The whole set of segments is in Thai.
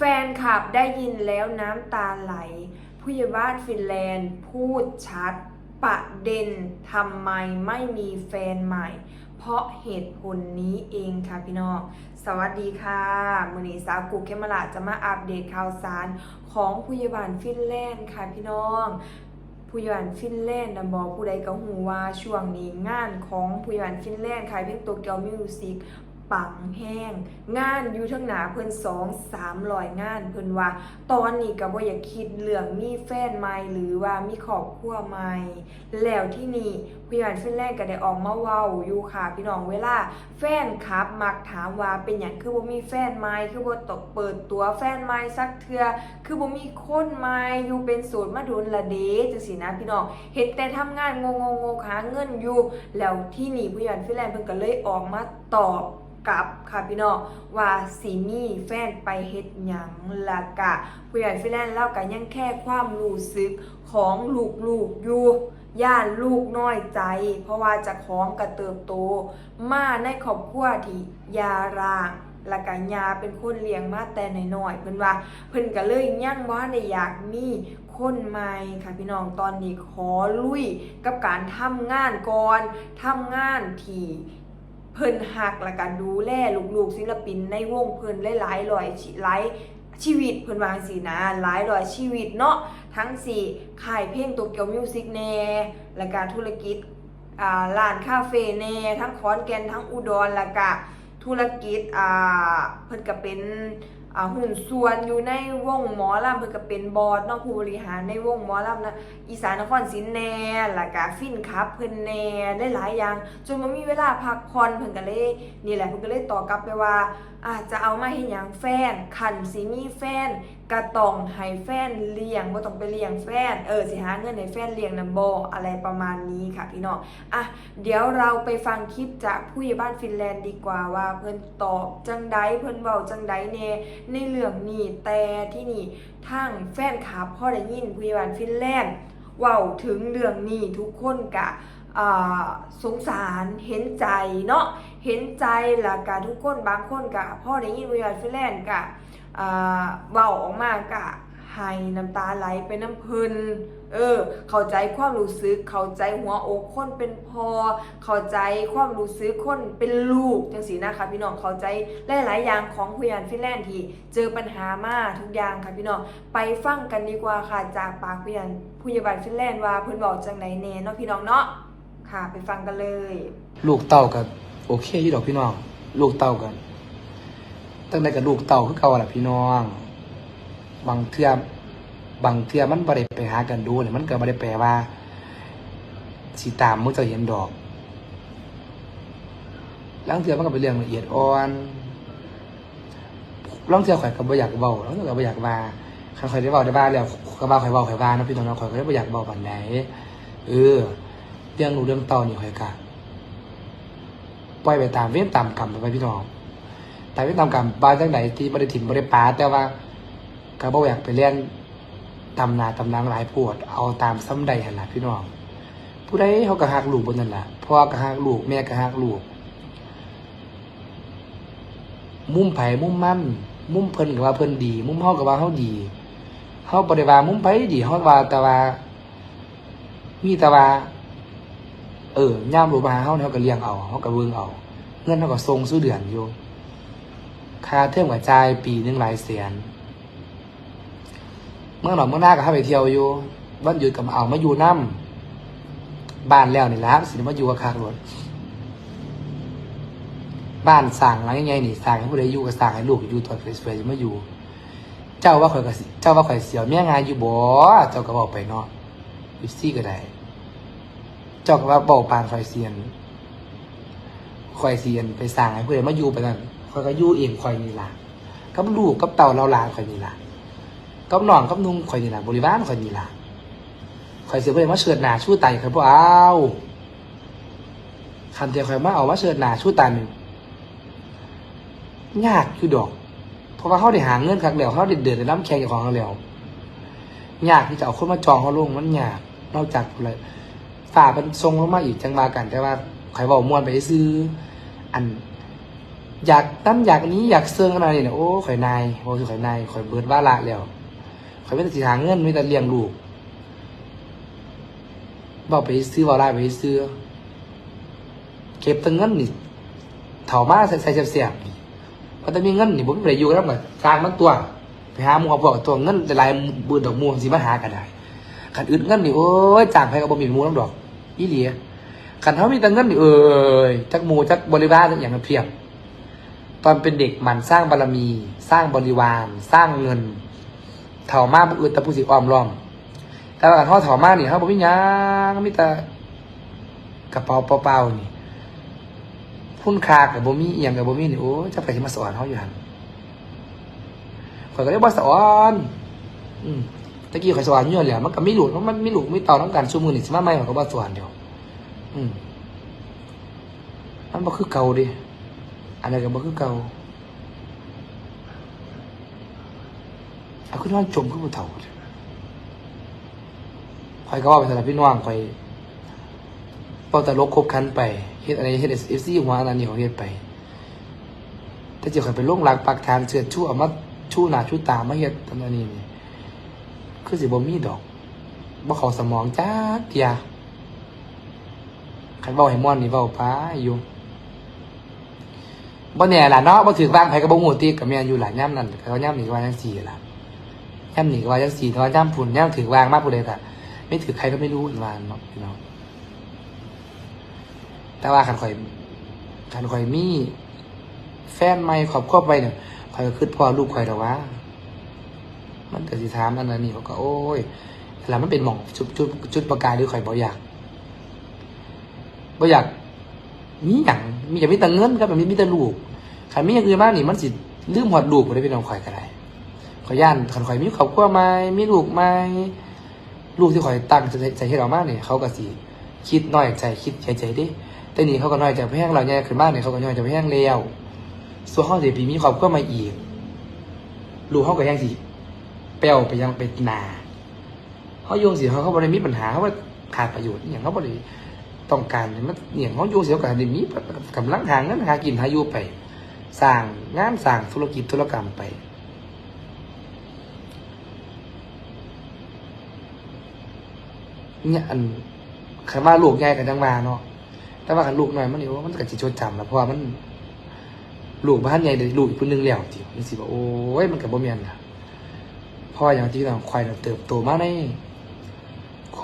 แฟนคลับได้ยินแล้วน้ำตาไหล ผู้ใหญ่บ้านฟินแลนด์พูดชัด ประเด็นทำไมไม่มีแฟนใหม่ เพราะเหตุผลนี้เองค่ะพี่น้อง สวัสดีค่ะมือนีสาวกุเคมลาจะมาอัปเดตข่าวสารของผู้ใหญ่บ้านฟินแลนด์ค่ะพี่น้องผู้ใหญ่บ้านฟินแลนด์นะบอกผู้ใดก็หูว่าช่วงนี้งานของผู้ใหญ่บ้านฟินแลนด์ขายเพลงโตเกียวมิวสิก ปังแห้ง งานอยู่ทั้งหนาเพิ่นสองสามร้อยงานเพิ่นว่า ตอนนี้ก็บ่อยากคิดเรื่องมีแฟนใหม่หรือว่ามีครอบครัวใหม่ แล้วที่นี่ผู้ใหญ่บ้านฟินแลนก็ได้ออกมาเว้าอยู่ค่ะ พี่น้องเวลาแฟนคลับมักถามว่าเป็นหยังคือบ่มีแฟนใหม่คือบ่ตกเปิดตัวแฟนใหม่สักเทื่อคือบ่มีคนใหม่อยู่เป็นโสดมาโดนละเดจังซี่นะพี่น้องเฮ็ดแต่ทำงานงงๆๆหาเงินอยู่ แล้วที่นี่ผู้ใหญ่บ้านฟินแลนเพิ่นก็เลยออกมาตอบ กลับค่ะพี่น้องว่าสิมีแฟนไปเฮ็ดหยังละกะผู้ใหญ่ฟิแลนด์เล่ากันยังแค่ความรู้สึกของลูกๆอยู่ย่านลูกน้อยใจ เพราะว่าจะของกระเติบโต มาในครอบครัวที่ยาร่างละก็ยาเป็นคนเลี้ยงมาแต่น้อยๆเพิ่นว่าเพิ่นก็เลยยังบ่ได้อยากมีคนใหม่ค่ะพี่น้องตอนนี้ขอลุยกับการทำงานก่อนทำงานที่ เพิ่นหักและก็ดูแลลูกๆศิลปินในวงเพิ่นหลายๆร้อยชีหลายชีวิตเพิ่นวางสีนะหลายร้อยชีวิตเนาะทั้งสี่ขายเพลงโตเกียวมิวสิกแน่และก็ธุรกิจอ่าร้านคาเฟ่แน่ทั้งขอนแก่นทั้งอุดรและก็ธุรกิจอ่าเพิ่นก็เป็น หุ่นส่วนอยู่ในวงหมอลำเพื่อก็เป็นบอร์ดนอกผู้บริหารในวงหมอลำนะอีสานนครศรีแน่ละกาฟินครับเพื่อนแน่ได้หลายอย่าง จนมามีเวลาพักผ่อนเพื่อนก็เลยนี่แหละเพื่อนก็เลยต่อกลับไปว่าอาจจะเอามาให้ยังแฟนขันสีมีแฟน ก็ต้องให้แฟนเลี้ยงบ่ต้องไปเลี้ยงแฟน เออสิหาเงินให้แฟนเลี้ยงนำบ่อะไรประมาณนี้ค่ะพี่น้องอะเดี๋ยวเราไปฟังคลิปจากผู้ใหญ่บ้านฟินแลนด์ดีกว่าว่าเพิ่นตอบจังใดเพิ่นเว้าจังใดแน่ในเรื่องนี้แต่ที่นี่ทางแฟนคลับพ่อได้ยินผู้ใหญ่บ้านฟินแลนด์เว้าถึงเรื่องนี้ทุกคนกะสงสารเห็นใจเนาะเห็นใจละกะทุกคนบางคนกะพ่อได้ยินผู้ใหญ่บ้านฟินแลนด์กะ เว้าออกมากะให้น้ำตาไหลไปน้ำพิ่นเออ เข้าใจความรู้สึก เข้าใจหัวอกคนเป็นพอ เข้าใจความรู้สึกคนเป็นลูกจังสีนะคะพี่น้อง เข้าใจหลายๆอย่างของผู้ยานฟินแลนด์ที่เจอปัญหามาทุกอย่างค่ะพี่น้อง ไปฟังกันดีกว่าค่ะจากปากผู้ยานผู้ยาบาลฟินแลนด์ว่าเพิ่นบอกจังไหนแน่เนาะพี่น้องเนาะ ค่ะ ไปฟังกันเลย ลูกเต่ากับโอเคอยู่ดอกพี่น้อง ลูกเต่ากัน ตั้งแต่กับลูกเต่าคือเก่าแหละพี่น้อง บางเทื่อบางเทื่อมันบ่ได้ไปหากันดูเนี่ยมันก็บ่ได้แปลว่าสิตามมึงจะเห็นดอกล้างเทื่อมันก็เป็นเรื่องละเอียดอ่อนล้างเทื่อข่อยก็บ่อยากเว้าล้างเทื่อก็บ่อยากว่าคันข่อยได้เว้าได้บ้าแล้วก็ว่าข่อยเว้าข่อยว่านะพี่น้องเนาะข่อยก็ได้บ่อยากเว้าปานใดเออเรื่องรู้เรื่องเต่านี่ข่อยก็ปล่อยไปตามเวรตามกรรมไปพี่น้อง แตามเวรตามกรรมบานจังใดที่บ่ได้ถิ่มบ่ได้ปาแต่ว่าก็บ่อยากไปเรียนตำนาตำนางหลายปวด เอาตามซ้ำใดหันละพี่น้อง ผู้ใดเขาก็ฮักลูกบนนั่นละพ่อก็ฮักลูกแม่ก็ฮักลูก มุ่มไผ่มุ่มมั่น มุ่มเพิ่นก็ว่าเพิ่นดี มุ่มเฮาก็ว่าเฮาดีเฮาบ่ได้ว่ามุ่มไผ่ดีเฮาว่าแต่ว่า มีแต่ว่า เออย่ามรู้มาหาเฮาเนี่ยเฮาก็เลี้ยงเอาเฮาก็เบิ่งเอา เงินเฮาก็ส่งสู้เดือนอยู่ ค่าเทอมก็จ่ายปีหนึ่งหลายแสนเมื่อหน่อเมื่อหน้าก็ให้ไปเที่ยวอยู่วันหยุดก็มาเอามาอยู่น้ำบ้านแล้วนี่ละสิมาอยู่กับคากรถบ้านสั่งหลังยังไงนี่สั่งให้ผู้ใดอยู่ก็สั่งให้ลูกอยู่ตอนสวยๆจะมาอยู่ เจ้าว่าข่อยก็เจ้าว่าข่อยเสียวเมียงานอยู่บ่เจ้าก็บอกไปเนาะอยู่ซี่ก็ได้เจ้าก็ว่าบอกปานข่อยเซียนข่อยเซียนไปสั่งให้ผู้ใดมาอยู่ไปนั่น อยก็อยู่เองข่อยนี่ล่ะกับลูกกับเต่าเราลานข่อยนี่ล่ะกับน้องกับนุ่งข่อยนี่ล่ะบริวารข่อยนี่ล่ะข่อยเสียไปมาเชิดหนาชู้ตาข่อยบ่เอาคันเดียวข่อยมาเอามาเชิดหนาชู้ตานี่ยากคือดอก เพราะว่าเขาได้หาเงินคักแล้วเขาได้เดือดได้น้ำแข็งจากของเขาแล้วยากที่จะเอาคนมาจองเขาลงมันยากนอกจากอะไรฝ่าเป็นทรงลงมาอีกจังมากัน แต่ว่าข่อยบอกมวนไปซื้อ อัน อยากนั่นอยากนี้อยากเสื่องขนาดนี้เนี่ยโอ้ข่อยนายโอ้คือข่อยนายข่อยเบิดว่าละแล้วข่อยไม่แต่สิหาเงินไม่แต่เลี้ยงลูกบอกไปซื้อว่าได้ไปซื้อ เก็บตังเงินนี่เถามาใส่ใส่เสียบๆนี่พอแต่มีเงินนี่ผมไปอยู่กับมันสร้างมันตัวไปหาหมูเอาพวกตัวเงินหลายบืนดอกมูสิมาหากันได้ขันอึดเงินนี่โอ้ยจ้างไปกับบ่มีมูน้ำดอกอีเหลียขันเขามีแต่เงินนี่เอ้ยจักมูจักบริวารอย่างนั้นเพียบ ตอนเป็นเด็กมันสร้างบารมี สร้างบริวาร สร้างเงินเถ่ามาผู้อื่นแต่ผู้สิอ้อมล้อม แต่ว่าเขาเถ่ามานี่เขาบอกวิญญาณมีแต่กระเป๋าเปล่าๆนี่พุ่นคากับบ่มีเอียงกับบ่มีนี่โอ้จะไปที่มาสอนเขาอยู่หันข่อยก็ได้บ่าสอนอืมตะกี้ข่อยสอนอยู่แล้วมันก็ไม่หลุดเพราะมันไม่หลุดไม่ต่อต้องการชั่วมือนี่สิมาใหม่ข่อยก็บ่สอนเดียวอืมมันบ่คือเก่าดิ อันนั้ก็บ่คือเก่าเอาขึ้นว่าจมขึ้นบนเถ่าเลยข่อยก็ว่าไปสำหรับพี่น้องข่อยเป้าแต่ลกคบคันไปเฮ็ดอะไรเฮ็ดเอฟซีหัวอันนั้ของเฮ็ดไป แต่เจ้าข่อยไปลงหลักปักฐานเชือดชู้เอามาชู้หน้าชู้ตามาเฮ็ดตอนนี้นี่คือสิบ่มีดอกบ่เข้าสมองจักเที่ยคันเว้าให้ม่วนนี่เว้าไปอยู่ บ่แน่ล่ะเนาะบ่ถือวางไผก็บ่ฮู้ติก็แม่นอยู่ล่ะยามนั้นก็ยามนี้ก็ว่าจังซี่ล่ะยามนี้ก็ว่าจังซี่แต่ว่ายามพุ่นยาถือวางมากผู้ใดก็ไม่ถือใครก็ไม่รู้อันว่าเนาะพี่น้องแต่ว่าคันข่อยคันข่อยมีแฟนใหม่ครอบครัวไปเนี่ยข่อยก็คิดพ่อลูกข่อยแต่ว่า มันก็สิถามอันนั้นนี่เขาก็ โอ้ยแล้วมันเป็นหม่องจุดจุดจุดประกายด้วยข่อยบ่อยากบ่อยากมีหยัง มีแต่มีแต่เงินครับมันมีมีแต่ลูกคันมีอย่างอื่นมากนี่มันสิลืมหอดลูกบ่ได้พี่น้องข่อยก็ได้ข่อยย่านคันข่อยมีครอบครัวใหม่มีลูกใหม่ลูกที่ข่อยตั้งใจให้เรามากนี่เขาก็สิคิดน้อยใจคิดใจใจดิแต่นี่เขาก็น้อยใจแพงเราใหญ่ขึ้นมากนี่เขาก็น้อยใจแพงแล้วส่วนเขาสิปีมีครอบครัวมาอีกลูกเขาก็ยังสิเปลวไปยังไปนาเขาโยงสิเขาเขาบริมีปัญหาเขาว่าขาดประโยชน์อย่างเขาบริ ต้องการมันอหย่างเขาโยงสิเขาก็ได้มีกำลังทางนั้นหากินหาอยู่ไปสร้างงานสร้างธุรกิจธุรกรรมไป เนี่ยอันคันว่าลูกใหญ่กันจังมาเนาะแต่ว่าคันลูกน้อยมันนี่ว่ามันก็สิจดจำแล้วเพราะว่ามันลูกบ้านใหญ่เด็กลูกอีกคนนึงแล้วจิมันสิบอกโอ้ยมันกับบ่แม่นนะพ่ออย่างที่เราควายเราเติบโตมาใน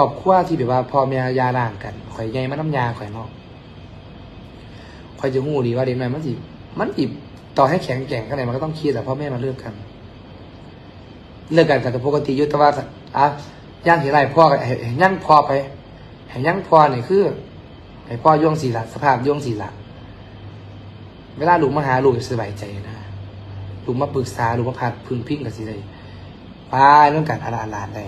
รอบครัวที่แบบว่าพ่อแม่ยาล่างกันข่อยใหญ่มาน้ำยาข่อยเนาะข่อยจะหูดีว่าเด็กน้อยมันสิมันสิต่อให้แข็งแกร่งขนาดมันก็ต้องเครียดแต่พ่อแม่มาเลิกกันเลิกกันกับปกติยุตว่าอะย่างทีไรพ่อก็ให้ย่างพ่อไปให้ย่างพ่อนี่คือให้พ่อย่วงสีหลักสภาพย่วงสีหลักเวลาลูกมาหาลูกสบายใจนะลูกมาปรึกษาลูกมาพาพึ่งพิงกับสิเลยไปเรื่องการอาลาลานได้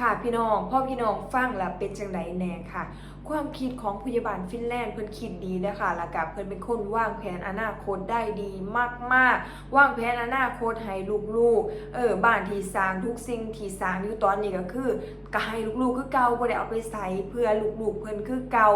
ค่ะพี่น้องพ่อพี่น้องฟังแล้วเป็นจังไดแน่ค่ะ ความคิดของพยาบาลฟินแลนด์เพิ่นคิดดีนะคะแล้วก็เพิ่นเป็นคนวางแผนอนาคตได้ดีมากๆ วางแผนอนาคตให้ลูกๆ เออบ้านที่สร้างทุกสิ่งที่สร้างอยู่ตอนนี้ก็คือก็ให้ลูกๆคือเก่าบ่ได้เอาไปใส่เพื่อลูกๆเพิ่นคือเก่า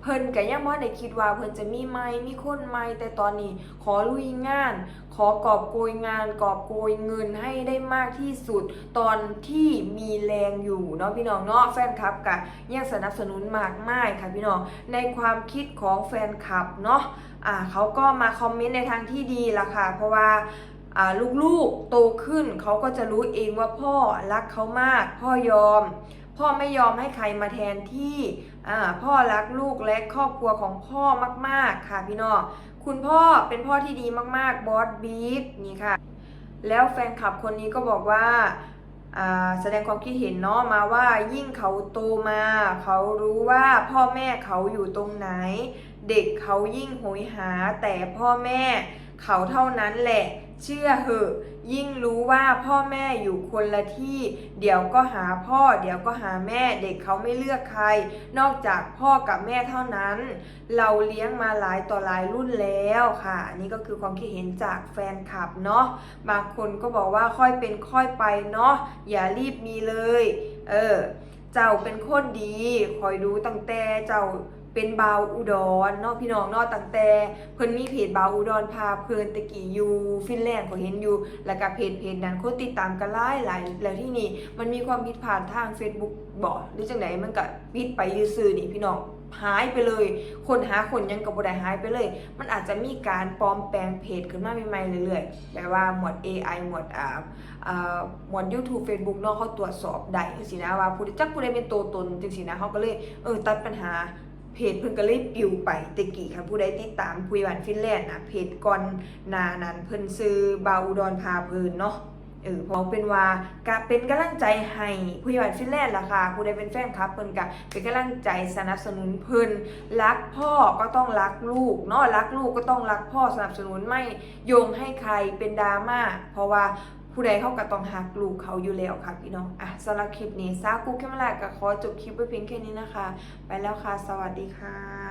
เพิ่นก็ยังบ่ได้คิดว่าเพิ่นจะมีใหม่มีคนใหม่แต่ตอนนี้ขอลุยงาน ขอกอบโกยงาน กอบโกยเงินให้ได้มากที่สุดตอนที่มีแรงอยู่เนาะพี่น้องเนาะแฟนคลับกะยังสนับสนุนมากมายค่ะพี่น้องในความคิดของแฟนคลับเนาะอ่าเขาก็มาคอมเมนต์ในทางที่ดีละค่ะ เพราะว่าลูกๆโตขึ้นเขาก็จะรู้เองว่าพ่อรักเขามาก พ่อยอม พ่อไม่ยอมให้ใครมาแทนที่พ่อรักลูกและครอบครัวของพ่อมากๆค่ะพี่น้องคุณพ่อเป็นพ่อที่ดีมากๆบอสบีฟนี่ค่ะ แล้วแฟนคลับคนนี้ก็บอกว่า แสดงความคิดเห็นเนาะมาว่ายิ่งเขาโตมา เขารู้ว่าพ่อแม่เขาอยู่ตรงไหน เด็กเขายิ่งโหยหาแต่พ่อแม่เขาเท่านั้นแหละ เชื่อเหอะ ยิ่งรู้ว่าพ่อแม่อยู่คนละที่ เดี๋ยวก็หาพ่อ เดี๋ยวก็หาแม่เด็กเขาไม่เลือกใคร นอกจากพ่อกับแม่เท่านั้น เราเลี้ยงมาหลายต่อหลายรุ่นแล้วค่ะ อันนี้ก็คือความคิดเห็นจากแฟนคลับเนาะบางคนก็บอกว่าค่อยเป็นค่อยไปเนาะอย่ารีบมีเลย เออ เจ้าเป็นคนดี คอยดูตั้งแต่เจ้า เป็นบาวอุดรเนาะพี่น้องเนาะตั้งแต่เพิ่นมีเพจบาวอุดรพาเพลินตะกี้อยู่ฟินแลนด์ก็เห็นอยู่ แล้วก็เพจเพจนั้นคนติดตามกันหลายหลายแล้วที่นี่มันมีความผิดพลาดทาง Facebook บ่หรือจังไดมันก็ปิดไปซื่อนี่พี่น้องหายไปเลย คนหาคนยังกับบ่ได้หายไปเลย มันอาจจะมีการปลอมแปลงเพจขึ้นมาใหม่ๆเรื่อยๆแบบว่าหมวด AI หมวดอ่าอ่าหมวด YouTube Facebook เนาะเขาตรวจสอบได้จังซี่นะว่าผู้จักผู้ใดเป็นตัวตนจังซี่นะเขาก็เลยเออตัดปัญหา เพจเพิ่นก็เลยปลิวไปตะกี้ค่ะผู้ใดติดตามคุยวานฟินแลนด์นะเพจก่อนนานั้นเพิ่นซื้อบาอุดรพาเพลินเนาะเออเพราะเป็นว่ากะเป็นกำลังใจให้ผู้หวานฟินแลนด์ล่ะค่ะผู้ใดเป็นแฟนคลับเพิ่นก็เป็นกำลังใจสนับสนุนเพิ่นรักพ่อก็ต้องรักลูกเนาะรักลูกก็ต้องรักพ่อสนับสนุนไม่โยงให้ใครเป็นดราม่าเพราะว่า ผู้ใดเขาก็ต้องหักลูกเขาอยู่แล้วค่ะพี่น้อง อะสำหรับคลิปนี้ซากูแคมลาก็ขอจบคลิปไว้เพียงแค่นี้นะคะ ไปแล้วค่ะ สวัสดีค่ะ